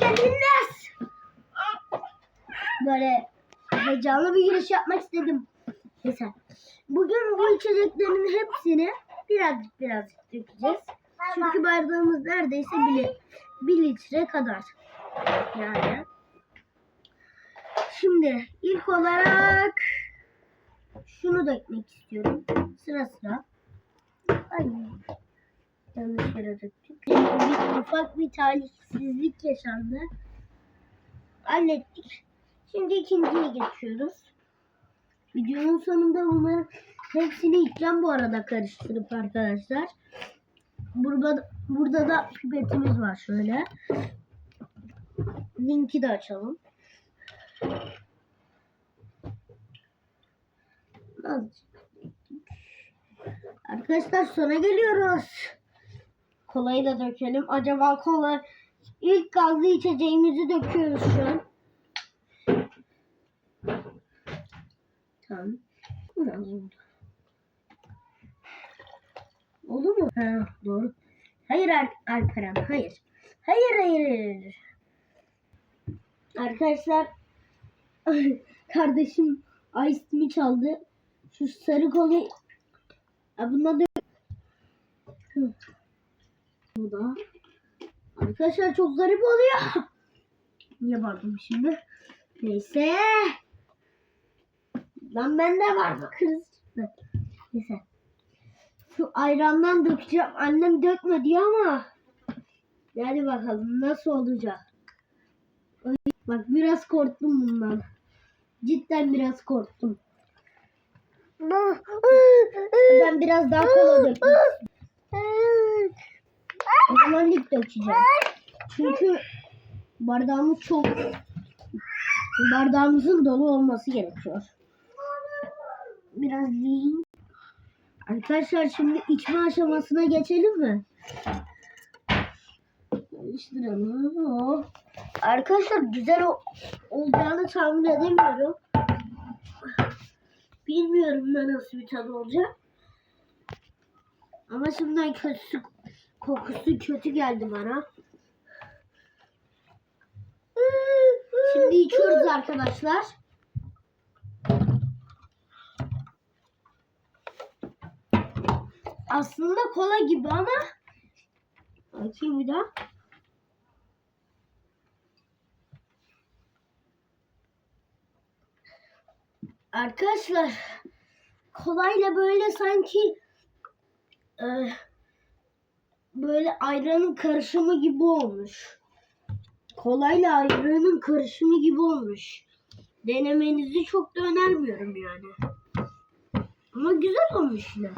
geldiniz. Böyle heyecanlı bir giriş yapmak istedim. Neyse. Bugün bu içeceklerin hepsini birazcık birazcık dökeceğiz. Çünkü bardağımız neredeyse bir, bir litre kadar. Yani. Şimdi ilk olarak şunu dökmek istiyorum. Sıra sıra. Ay. Yanlış yere döktük. Bir, ufak bir talihsizlik yaşandı. Hallettik. Şimdi ikinciye geçiyoruz. Videonun sonunda bunların hepsini içeceğim bu arada karıştırıp arkadaşlar. Burada, burada da pipetimiz var şöyle. Linki de açalım. Azıcık. Arkadaşlar sona geliyoruz. Kolayı da dökelim. Acaba kola ilk gazlı içeceğimizi döküyoruz şu an. Tamam. Biraz oldu. Oldu mu? Ha, doğru. Hayır Al Alperen, hayır. Hayır, hayır, hayır. Arkadaşlar, kardeşim Ice Tea'mi çaldı. Şu sarı kolayı... Buna da... Bu da. Arkadaşlar çok garip oluyor. Niye bağırdım şimdi? Neyse. Lan bende var bu kız. Neyse. Şu ayrandan dökeceğim. Annem dökme diyor ama. Hadi bakalım nasıl olacak. Bak biraz korktum bundan. Cidden biraz korktum. Ben biraz daha kola istiyorum. O zaman ilk dökeceğim. Çünkü bardağımız çok bardağımızın dolu olması gerekiyor. Biraz lean. Arkadaşlar şimdi içme aşamasına geçelim mi? Karıştıralım. Arkadaşlar güzel olacağını tahmin edemiyorum. Bilmiyorum da nasıl bir tadı olacak. Ama şimdiden kötüsü, kokusu kötü geldi bana. Şimdi içiyoruz arkadaşlar. Aslında kola gibi ama bakayım bir daha. Arkadaşlar kolayla böyle sanki e, böyle ayranın karışımı gibi olmuş. Kolayla ayranın karışımı gibi olmuş. Denemenizi çok da önermiyorum yani. Ama güzel olmuş yine.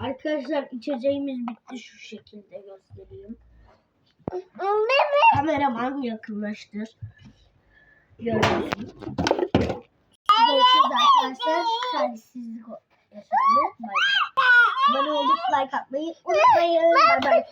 Arkadaşlar içeceğimiz bitti şu şekilde göstereyim. Kameraman yakınlaştır. Görüyorsun. Görüşürüz arkadaşlar. Talihsizlik yaşandı. Bay bay. Abone olup like atmayı unutmayın. Bay bay.